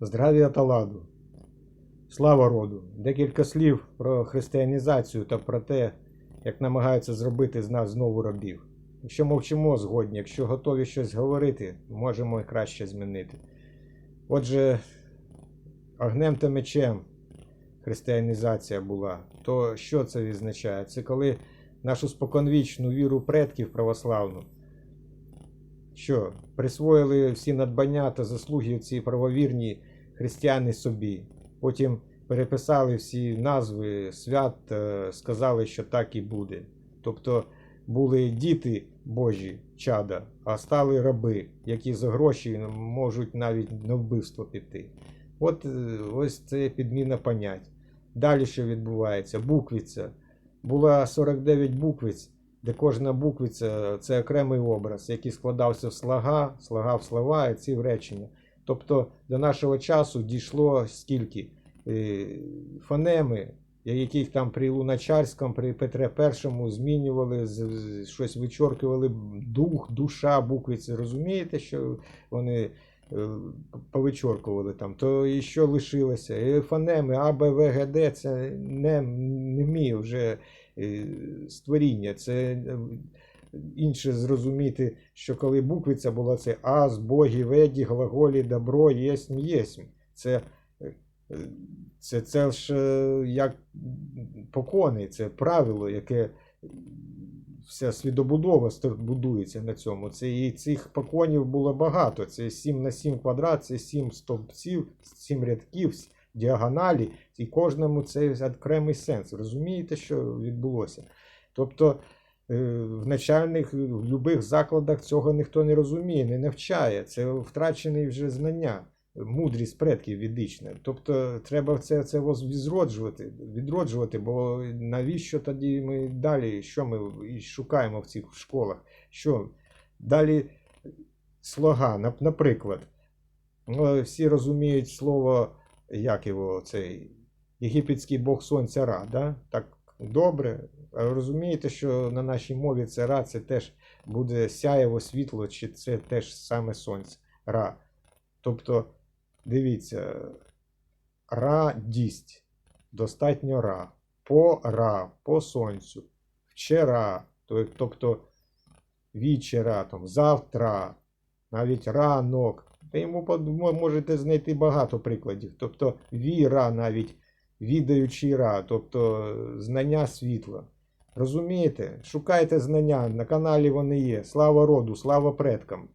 Здравія та ладу. Слава роду. Декілька слів про християнізацію та про те, як намагаються зробити з нас знову рабів. Якщо мовчимо згодні, якщо готові щось говорити, можемо і краще змінити. Отже, огнем та мечем християнізація була. То що це відзначає? Це коли нашу споконвічну віру предків православну що присвоїли всі надбання та заслуги ці правовірні християни собі. Потім переписали всі назви свят, е, сказали, що так і буде. Тобто були діти Божі, чада, а стали раби, які за гроші можуть навіть на вбивство піти. От е, ось це підміна понять. Далі що відбувається? Буквиця. Була 49 буквиць, де кожна буквиця це окремий образ, який складався в слога, слога в слова і ці в речення. Тобто до нашого часу дійшло скільки Е, фонеми, яких там при Луначарському, при Петре І змінювали, щось вичоркували, дух, душа, буквиці. Розумієте, що вони е, повичоркували там, то і що лишилося? І фонеми А, Б, В, Г, Д це не, не мій вже е, створіння. Це е, інше зрозуміти, що коли буквиця була це аз, богі, веді, глаголі, добро, єсмь, єсмь. Це, е, е, це, це ж е, як покони, це правило, яке вся свідобудова будується на цьому. Це і цих поконів було багато. Це 7 на 7 квадрат, це 7 стовпців, 7 рядків, діагоналі, і кожному це окремий сенс. Розумієте, що відбулося? Тобто е, в начальних, в будь-яких закладах цього ніхто не розуміє, не навчає. Це втрачені вже знання, мудрість предків відична. Тобто треба це, це відроджувати, відроджувати, бо навіщо тоді ми далі, що ми шукаємо в цих школах? Що далі слога, наприклад, ну, всі розуміють слово, як його, цей єгипетський бог сонця Ра, да? так добре. Розумієте, що на нашій мові це Ра, це теж буде сяєво світло, чи це теж саме сонце Ра. Тобто, дивіться, радість, достатньо ра, пора, по сонцю, вчора, тобто вічера, там, завтра, навіть ранок. Та йому можете знайти багато прикладів. Тобто віра навіть, відаючи ра, тобто знання світла. Розумієте? Шукайте знання, на каналі вони є. Слава роду, слава предкам.